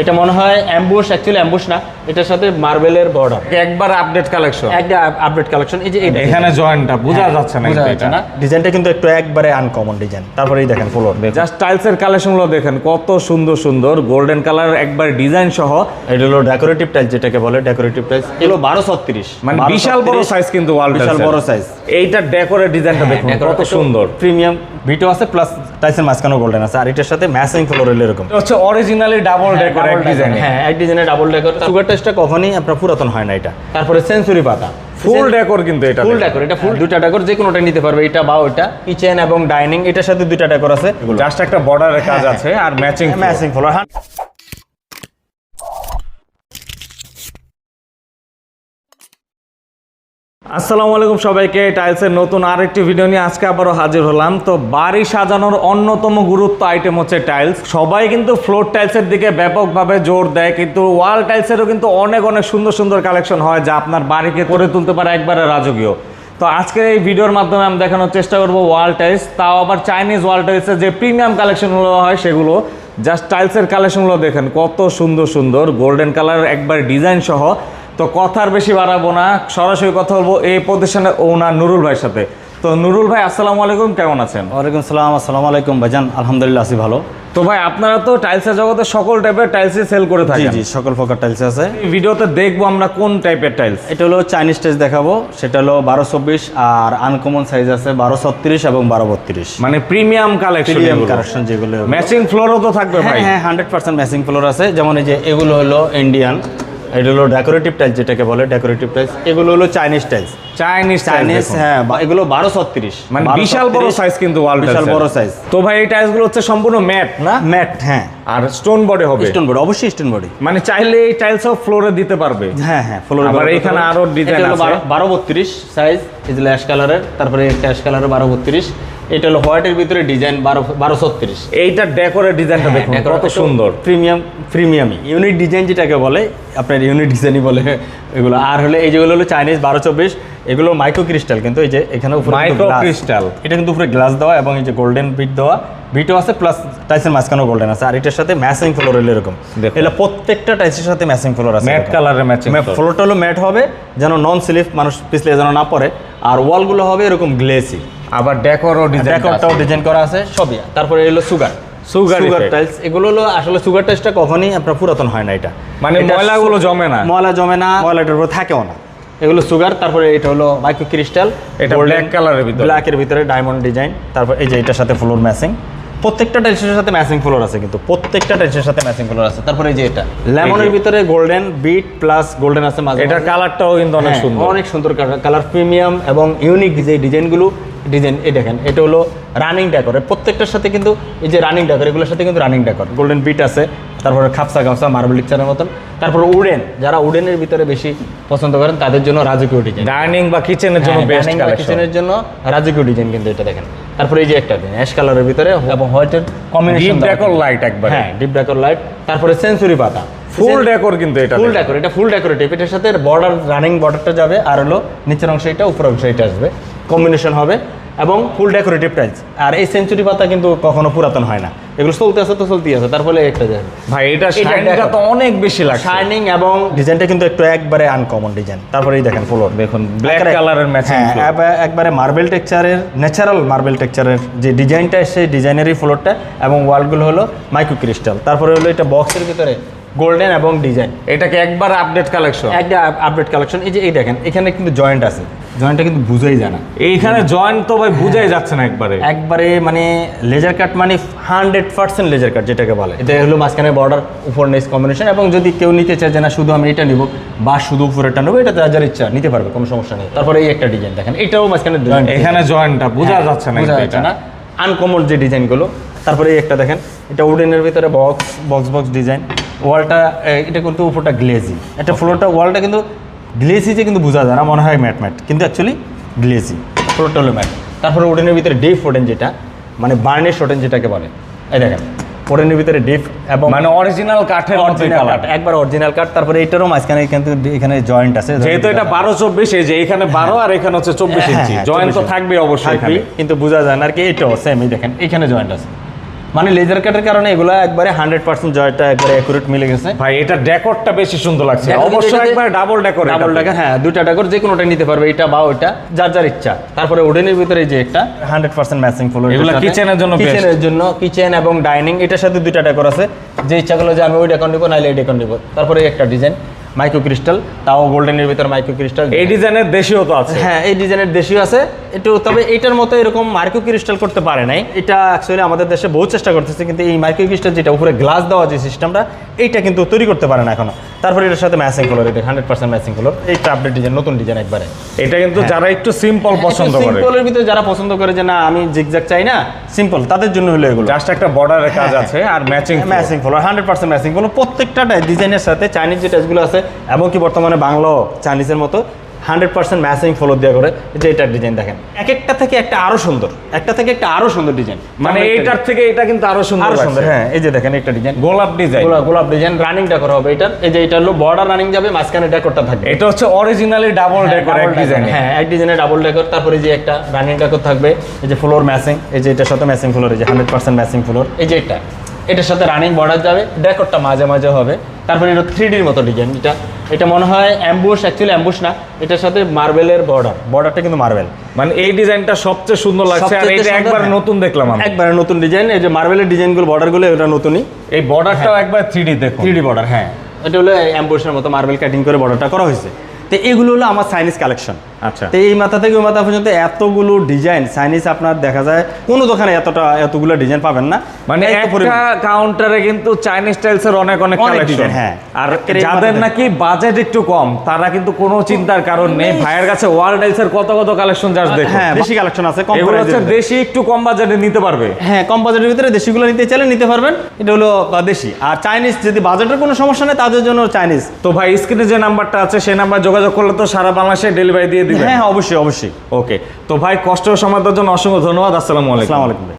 এটা মনে হয় অ্যাম্বুশ অ্যাকচুয়ালি অ্যাম্বুশ না এটার সাথে মার্বেলের বর্ডার একবার আপডেট কালেকশন একটা আপডেট কালেকশন এই যে এটা। এখানে জয়েন্টটা বোঝা যাচ্ছে না এটা। না। ডিজাইনটা কিন্তু একটু একবারে আনকমন ডিজাইন তারপরে এই দেখেন ফ্লোর জাস্ট টাইলসের কালেকশনগুলো দেখেন কত সুন্দর সুন্দর। গোল্ডেন কালার একবার ডিজাইন সহ। এটা হলো ডেকোরেটিভ টাইলস যেটাকে বলে ডেকোরেটিভ টাইলস এগুলো বারো ছত্রিশ। মানে বিশাল বড় সাইজ কিন্তু ওয়াল বিশাল বড় সাইজ এইটা ডেকোরের ডিজাইনটা দেখুন কত সুন্দর। প্রিমিয়াম ভিটো আছে প্লাস টাইলসের মাঝখানেও গোল্ডেন আছে। আর এটার সাথে ম্যাচিং ফ্লোরেল এরকম। এটা হচ্ছে অরিজিনালি ডাবল ডেকোর এক ডিজাইন হ্যাঁ এক ডিজাইনে ডাবল ডেকোর সুগার টেস্টটা কখনই আপনার পুরাতন হয় না এটা। তারপরে সেঞ্চুরি পাতা। ফুল ডেকোর কিন্তু এটা ফুল ডেকোর এটা ফুল দুইটা ডেকোর যে কোনোটা নিতে পারবে এটা বা ওটা কিচেন এবং ডাইনিং এটার সাথে দুইটা ডেকোর আছে। জাস্ট একটা বর্ডারের কাজ আছে আর ম্যাচিং ম্যাচিং ফ্লোর হ্যাঁ। আসসালামু আলাইকুম সবাইকে, টাইলসের নতুন আরেকটি ভিডিও নিয়ে আজকে আবারও হাজির হলাম। তো বাড়ি সাজানোর অন্যতম গুরুত্ব আইটেম হচ্ছে টাইলস সবাই কিন্তু ফ্লোর টাইলসের দিকে ব্যাপকভাবে জোর দেয়, কিন্তু ওয়াল টাইলসেরও কিন্তু অনেক অনেক সুন্দর সুন্দর কালেকশন হয় যা আপনার বাড়িকে করে তুলতে পারে একবারে রাজকীয়। তো আজকের এই ভিডিওর মাধ্যমে আমি দেখানোর চেষ্টা করব ওয়াল টাইলস তাও আবার চাইনিজ ওয়াল টাইলসের যে প্রিমিয়াম কালেকশনগুলো হয় সেগুলো জাস্ট টাইলসের কালেকশনগুলো দেখেন কত সুন্দর সুন্দর। গোল্ডেন কালার একবার ডিজাইন সহ তো কথার বেশি বাড়াবো না সরাসরি কথা বলব এই প্রতিষ্ঠানের ওনার নুরুল ভাইয়ের সাথে। তো নুরুল ভাই আসসালামু আলাইকুম কেমন আছেন? ওয়ালাইকুম সালাম আসসালামু আলাইকুম ভাইজান আলহামদুলিল্লাহ আছি ভালো। তো ভাই আপনারা তো টাইলসের জগতে সকল টাইপের টাইলসই সেল করে থাকেন। জি সকল প্রকার টাইলস আছে। এই ভিডিওতে দেখব আমরা কোন টাইপের টাইলস। এটা হলো চাইনিজ টাইলস দেখাবো সেটা হলো বারো চব্বিশ আর আনকমন সাইজ আছে বারো ছত্রিশ এবং বারো বত্রিশ। মানে প্রিমিয়াম কালেকশন প্রিমিয়াম কালেকশন যেগুলো ম্যাচিং ফ্লোরও তো থাকবে ভাই। হ্যাঁ হান্ড্রেড পার্সেন্ট ম্যাচিং ফ্লোর আছে। যেমন এই যে এগুলো হলো ইন্ডিয়ান এটা হলো ডেকোরেটিভ টাইলস যেটাকে বলে ডেকোরেটিভ টাইলস এগুলো হলো চাইনিজ টাইলস চাইনিজ চাইনিজ হ্যাঁ এগুলো বারো ছত্রিশ। মানে বিশাল বড় সাইজ কিন্তু ওয়াল বিশাল বড় সাইজ তো ভাই এই টাইলসগুলো হচ্ছে সম্পূর্ণ ম্যাট না? ম্যাট হ্যাঁ। আর স্টোন বডি হবে। স্টোন বডি অবশ্যই স্টোন বডি মানে চাইলে এই টাইলসও ফ্লোরে দিতে পারবে। হ্যাঁ হ্যাঁ ফ্লোরে আবার এইখানে আরও ডিজাইন আছে। বারো বত্রিশ সাইজ এই যে অ্যাশ কালারের তারপরে অ্যাশ কালারের বারো বত্রিশ। এটা হলো হোয়াইটের ভিতরে ডিজাইন বারো বারো ছত্রিশ। এইটা ডেকোরের ডিজাইনটা দেখুন কত সুন্দর। প্রিমিয়াম প্রিমিয়ামই ইউনিট ডিজাইন যেটাকে বলে আপনার ইউনিট ডিজাইনই বলে এগুলো। আর হলে এই যেগুলো হলো চাইনিজ বারো চব্বিশ এগুলো মাইক্রো ক্রিস্টাল কিন্তু এই যে এখানে উপরে glass। crystal। এটা কিন্তু উপরে গ্লাস দেওয়া এবং এই যে গোল্ডেন বিট দেওয়া। বিটও আছে প্লাস টাইসের মাঝখানেও গোল্ডেন আছে। আর এটার সাথে ম্যাচিং ফ্লোর হলো এরকম। এগুলো প্রত্যেকটা টাইসের সাথে ম্যাচিং ফ্লোর আছে ম্যাট। কালারের ম্যাচিং ফ্লোরটা হলো ম্যাট হবে যেন নন স্লিপ মানুষ পিছলে যেন না পড়ে। আর ওয়ালগুলো হবে এরকম গ্লেসি আবার ডেকোরও ডিজাইন ডেকোরটাও ডিজাইন করা আছে। সবই। তারপরে এলো সুগার Sugar সুগার টাইলস এগুলো হলো আসলে সুগার টাইলসটা কখনই আপনার পুরাতন হয় না এটা। মানে ময়লাগুলো জমে না। ময়লা জমে না ময়লাটার উপর থাকেও না। এগুলো সুগার তারপরে এটা হলো মাইক্রো ক্রিস্টাল এটা colour এর ভিতরে। ব্ল্যাকের ভিতরে ডায়মন্ড ডিজাইন তারপর এই যে এটার সাথে ফ্লোর ম্যাচিং প্রত্যেকটা টাইলসের সাথে ম্যাচিং ফ্লোর আছে কিন্তু প্রত্যেকটা টাইলসের সাথে ম্যাচিং ফ্লোর আছে। তারপরে এই যে এটা লেমনের ভিতরে গোল্ডেন বিট প্লাস গোল্ডেন আছে মাঝে এটার কালারটাও কিন্তু অনেক হ্যাঁ, সুন্দর। অনেক সুন্দর কালার প্রিমিয়াম এবং ইউনিক যে ডিজাইনগুলো ডিজাইন এই দেখেন এটা হলো রানিং ডেকর প্রত্যেকটার সাথে কিন্তু এই যে রানিং ডেকর এগুলোর সাথে কিন্তু রানিং ডেকর গোল্ডেন বিট আছে তারপরে খাপসা খাপসা মার্বেল লিকচারের মতন। তারপর উডেন যারা উডেনের ভিতরে বেশি পছন্দ করেন তাদের জন্য রাজকীয় ডিজাইন ডাইনিং বা কিচেনের জন্য বেস্ট কালেকশন কিচেনের জন্য রাজকীয় ডিজাইন কিন্তু এটা দেখেন। তারপরে এই যে একটা ডিজাইন অ্যাশ কালারের ভিতরে এবং হোয়াইটের কম্বিনেশন ডিপ ডেকোর লাইট একবার। হ্যাঁ ডিপ ডেকর লাইট তারপরে সেঞ্চুরি পাতা। ফুল ডেকোর কিন্তু এটা ফুল ডেকোর এটা ফুল ডেকোরেটিভ এটার সাথে বর্ডার রানিং বর্ডারটা যাবে আর হলো নিচের অংশ এটা উপর অংশ এটা আসবে। কম্বিনেশন হবে এবং ফুল ডেকোরেটিভ টাইলস আর এই সেঞ্চুরি পাতা কিন্তু কখনো পুরাতন হয় না। এগুলো চলতে আছে তো চলতেই আছে তারপরে একটা দেখেন ভাই এটা এটা তো অনেক বেশি লাগছে। শাইনিং এবং ডিজাইনটা কিন্তু একটু একবারে আনকমন ডিজাইন তারপরে এই দেখেন ফ্লোর দেখুন ব্ল্যাক কালারের ম্যাচিং হ্যাঁ একবারে মার্বেল টেক্সচারের ন্যাচারাল মার্বেল টেক্সচারের যে ডিজাইনটা সেই ডিজাইনেরই ফ্লোরটা এবং ওয়ালগুলো হলো মাইক্রো ক্রিস্টাল তারপরে হলো এটা বক্সের ভিতরে গোল্ডেন এবং ডিজাইন এটাকে একবার আপডেট কালেকশন একটা আপডেট কালেকশন এই যে এই দেখেন এখানে কিন্তু জয়েন্ট আছে। জয়েন্টটা কিন্তু বুঝাই যায় না। এইখানে জয়েন্ট তো ভাই বুঝাই যাচ্ছে না একবারে। একবারে মানে লেজার কাট মানে হান্ড্রেড পার্সেন্ট লেজার কাট যেটাকে বলে। এটা হলো মাঝখানে বর্ডার উপর নেস কম্বিনেশন এবং যদি কেউ নিতে চায় যে না শুধু আমি এটা নিব বা শুধু উপরেটা নেব এটা যার ইচ্ছা নিতে পারবে কোনো সমস্যা নেই। তারপরে এই একটা ডিজাইন দেখেন এটাও মাঝখানে এখানে জয়েন্টটা বোঝা যাচ্ছে না বোঝা যাচ্ছে এটা। না। আনকমন যে ডিজাইনগুলো তারপরে এই একটা দেখেন এটা উডেনের ভিতরে বক্স বক্স বক্স ডিজাইন ওয়ালটা এটা কিন্তু উপরটা গ্লেজি এটা ফ্লোরটা ওয়ালটা কিন্তু গ্লেসি যে কিন্তু বোঝা যায় না মনে হয় ম্যাট ম্যাট। কিন্তু অ্যাকচুয়ালি গ্লেসি ফ্লোরটা হলো ম্যাট। তারপরে ওডেনের ভিতরে ডিপ ওডেন যেটা মানে বার্নিশ ওডেন যেটাকে বলে। এই দেখেন ওডেনের ভিতরে ডিপ এবং মানে অরিজিনাল কাঠের অরিজিনাল কাট একবার অরিজিনাল কাঠ তারপরে এটারও মাঝখানে কিন্তু এখানে জয়েন্ট আছে। যেহেতু এটা বারো চব্বিশ এই যে এখানে বারো আর এখানে হচ্ছে চব্বিশ হ্যাঁ, ইঞ্চি। হ্যাঁ, জয়েন্ট তো থাকবে অবশ্যই। কিন্তু বোঝা যায় না আর কি এটাও সেম এই দেখেন এখানে জয়েন্ট আছে। মানে লেজার কাটের কারণে এগুলো একবারে হান্ড্রেড পার্সেন্ট জয়টা একবারে অ্যাকুরেট মিলে গেছে। ভাই এটা ডেকোরটা বেশি সুন্দর লাগছে। অবশ্যই একবার ডাবল ডেকোর ডাবল ডাকার হ্যাঁ দুইটা ডাকর যে কোনোটা নিতে পারবে এটা বা ওইটা যার যার ইচ্ছা। তারপরে উডেনের ভিতরে এই যে একটা হান্ড্রেড পার্সেন্ট ম্যাচিং ফুল এগুলা এর জন্য। কিচেনের জন্য কিচেন এবং ডাইনিং এটার সাথে দুইটা ডেকর আছে। যে ইচ্ছা করল যে আমি ওই ডেকর নিবো নাহলে এই ডেকর নিবো। তারপরে একটা ডিজাইন মাইক্রো ক্রিস্টাল তাও গোল্ডেনের ভিতরে মাইক্রো ক্রিস্টাল এই ডিজাইনের দেশীয় তো আছে। হ্যাঁ এই ডিজাইনের দেশীয় আছে। একটু তবে এটার মতো এরকম মাইক্রো ক্রিস্টাল করতে পারে নাই। এটা অ্যাকচুয়ালি আমাদের দেশে বহু চেষ্টা করতেছে কিন্তু এই মাইক্রো ক্রিস্টাল যেটা উপরে গ্লাস দেওয়া যে সিস্টেমটা এইটা কিন্তু তৈরি করতে পারে না এখনও। তারপরে এটার সাথে ম্যাচিং কালার এটা হান্ড্রেড পার্সেন্ট ম্যাচিং কালার এইটা আপডেট ডিজাইন নতুন ডিজাইন একবারে। এটা কিন্তু যারা একটু সিম্পল পছন্দ করে। সিম্পলের ভিতরে যারা পছন্দ করে যে না আমি জিগজ্যাগ চাই না সিম্পল তাদের জন্য হলো এগুলো। জাস্ট একটা বর্ডারের কাজ আছে আর matching matching follow hundred percent matching follow প্রত্যেকটা ডিজাইনের সাথে চাইনিজ যে টাচগুলো আছে এবং কি বর্তমানে বাংলা চাইনিজের মতো হান্ড্রেড পার্সেন্ট ম্যাচিং ফলো দেওয়া করে। যে এটার ডিজাইন দেখেন। এক একটা থেকে একটা আরও সুন্দর। একটা থেকে একটা আরও সুন্দর ডিজাইন মানে এইটার থেকে এটা কিন্তু আরও সুন্দর আরও সুন্দর। হ্যাঁ এই যে দেখেন একটা ডিজাইন গোলাপ ডিজাইন গোলাপ গোলাপ ডিজাইন রানিংটা করা হবে এটার এই যে এটা হলো বর্ডার রানিং যাবে মাঝখানে ডেকোরটা থাকবে। এটা হচ্ছে অরিজিনালি ডাবল ডেকোর এক ডিজাইন হ্যাঁ এক ডিজাইনে ডাবল ডেকর তারপরে যে একটা রানিং ডেকর থাকবে এই যে ফ্লোর ম্যাচিং এই যে এটার সাথে ম্যাচিং ফ্লোর এই যে হান্ড্রেড পার্সেন্ট ম্যাচিং ফ্লোর এই যে এটা এটার সাথে রানিং বর্ডার যাবে ডেকরটা মাঝে মাঝে হবে। তারপরে এটা থ্রি ডির মতো ডিজাইন এটা এটা মনে হয় অ্যাম্বুশ অ্যাকচুয়ালি অ্যাম্বুশ না এটার সাথে মার্বেলের বর্ডার বর্ডারটা কিন্তু মার্বেল মানে এই ডিজাইনটা সবচেয়ে সুন্দর লাগছে আর এটা একবার হ্যাঁ। নতুন দেখলাম আমি। একবার নতুন ডিজাইন এই যে মার্বেলের ডিজাইনগুলো বর্ডারগুলো এটা নতুনই। এই বর্ডারটাও একবার থ্রি ডি দেখো থ্রি ডি বর্ডার হ্যাঁ। এটা হলো অ্যাম্বুশের মতো মার্বেল কাটিং করে বর্ডারটা করা হয়েছে। তো এগুলো হলো আমার চাইনিজ কালেকশন আচ্ছা। তো এই মাথা থেকে ওই মাথা পর্যন্ত এতগুলো ডিজাইন চাইনিজ আপনার দেখা যায় কোনো দোকানে এতটা এতগুলো ডিজাইন পাবেন না। মানে একটা কাউন্টারে কিন্তু চাইনিজ টাইলস এর অনেক অনেক কালেকশন হ্যাঁ। আর যাদের নাকি বাজেট একটু কম তারা কিন্তু কোনো চিন্তার কারণ নেই। ভাইয়ের কাছে ওয়াল টাইলস এর কত কত কালেকশন জাস্ট দেখুন। হ্যাঁ বেশি কালেকশন আছে কম এগুলো হচ্ছে দেশি একটু কম বাজেটে নিতে পারবে। হ্যাঁ কম বাজেটের ভিতরে দেশিগুলো নিতে চাইলে নিতে পারবেন। এটা হলো দেশি। আর চাইনিজ যদি বাজেটের কোনো সমস্যা নেই তাদের জন্য চাইনিজ তো ভাই স্ক্রিনে যে নাম্বারটা আছে সেই নাম্বার যোগাযোগ করলে তো সারা বাংলাদেশে ডেলিভারি দিয়ে দিবেন। হ্যাঁ হ্যাঁ অবশ্যই অবশ্যই। ওকে তো ভাই কষ্ট সময় জন্য অসংখ্য ধন্যবাদ। আসসালামু আলাইকুম। আসসালামু আলাইকুম